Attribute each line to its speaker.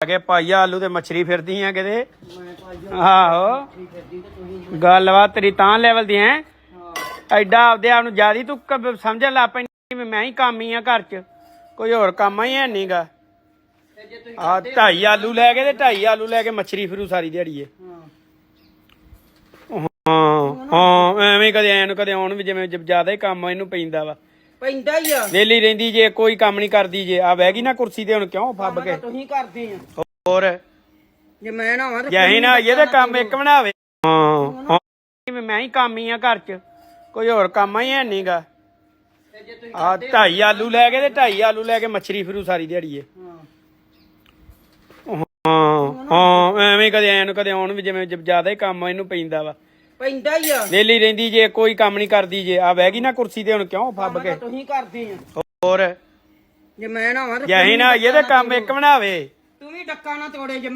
Speaker 1: ਕੇ ਭਾਈ ਆਲੂ ਤੇ ਮੱਛਰੀ ਫਿਰਦੀ ਆ ਕਿਤੇ? ਆਹੋ। ਗੱਲਬਾਤ ਤੇਰੀ ਤਾਂ ਲੈਵਲ ਦੀ ਹੈ? ਐਡਾ ਆਪਦੇ ਆਪ ਨੂੰ ਜਿਆਦੀ ਤੂੰ ਸਮਝਣ ਲੱਗ ਪੈਂਦੀ ਮੈਂ ਹੀ ਕੰਮ ਹੀ ਆ ਘਰ 'ਚ। ਕੋਈ ਹੋਰ ਕੰਮ ਹੀ ਹੈ ਨਹੀਂਗਾ
Speaker 2: ਤੇ
Speaker 1: ਆ ਢਾਈ ਆਲੂ ਲੈ ਕੇ ਤੇ ਢਾਈ ਆਲੂ ਲੈ ਕੇ ਮੱਛਰੀ ਫਿਰੂ ਸਾਰੀ ਦਿਹਾੜੀ ਏ
Speaker 2: ਹਾਂ
Speaker 1: ਹਾਂ, ਐਵੇਂ ਕਦੇ ਐਨ ਕਦੇ ਆਉਣ ਵੀ ਜਿਵੇਂ ਜ਼ਿਆਦਾ ਹੀ ਕੰਮ ਇਹਨੂੰ ਪੈਂਦਾ ਵਾ।
Speaker 2: ਪੈਂਦਾ ਹੀ ਆ।
Speaker 1: ਵਿਹਲੀ ਰਹਿੰਦੀ ਜੇ ਕੋਈ ਕੰਮ ਨਹੀਂ ਕਰਦੀ ਜੇ। ਆ ਬਹਿ ਗਈ ਨਾ ਕੁਰਸੀ ਤੇ ਹੁਣ ਕਿਉਂ ਫੱਬ ਕੇ?
Speaker 2: ਤੁਸੀਂ ਕਰਦੇ ਆ।
Speaker 1: ਹੋਰ?
Speaker 2: ਜੇ ਮੈਂ ਨਾ ਆਵਾਂ
Speaker 1: ਜੇ ਅਸੀਂ ਨਾ ਆਈਏ ਤੇ ਕੰਮ ਇੱਕ ਬਣਾਵੇ। ਹਾਂ ਹਾਂ। ਵੀ ਮੈਂ ਹੀ ਕੰਮ ਹੀ ਆ ਘਰ 'ਚ। ਕੋਈ ਹੋਰ ਕੰਮ ਹੀ ਹੈ ਨਹੀਂਗਾ ਆ ਢਾਈ ਆਲੂ ਲੈ ਕੇ ਤੇ ਢਾਈ ਆਲੂ ਲੈ ਕੇ ਮੱਛਰੀ ਫਿਰੂ ਸਾਰੀ ਦਿਹਾੜੀ ਏ
Speaker 2: ਹਾਂ।
Speaker 1: ਹਾਂ ਹਾਂ। ਐਵੇਂ ਕਦੇ ਐਨ ਕਦੇ ਆਉਣ ਵੀ ਜਿਵੇਂ ਜ- ਜ਼ਿਆਦਾ ਹੀ ਕੰਮ ਇਹਨੂੰ ਪੈਂਦਾ ਵਾ।
Speaker 2: ਪੈਂਦਾ ਹੀ ਆ।
Speaker 1: ਵਿਹਲੀ ਰਹਿੰਦੀ ਜੇ ਕੋਈ ਕੰਮ ਨਹੀਂ ਕਰਦੀ ਜੇ। ਆ ਬਹਿ ਗਈ ਨਾ ਕੁਰਸੀ ਤੇ ਹੁਣ ਕਿਉਂ ਫੱਬ ਕੇ?
Speaker 2: ਤੁਸੀਂ ਕਰਦੇ ਆ।
Speaker 1: ਹੋਰ?
Speaker 2: ਜੇ ਮੈਂ ਨਾ ਆਵਾਂ
Speaker 1: ਜੇ ਅਸੀਂ ਨਾ ਆਈਏ ਤੇ ਕੰਮ ਇੱਕ ਬਣਾਵੇ।
Speaker 2: ਤੂੰ ਵੀ ਡੱਕਾ ਨਾ ਤੋੜੇ ਜੇ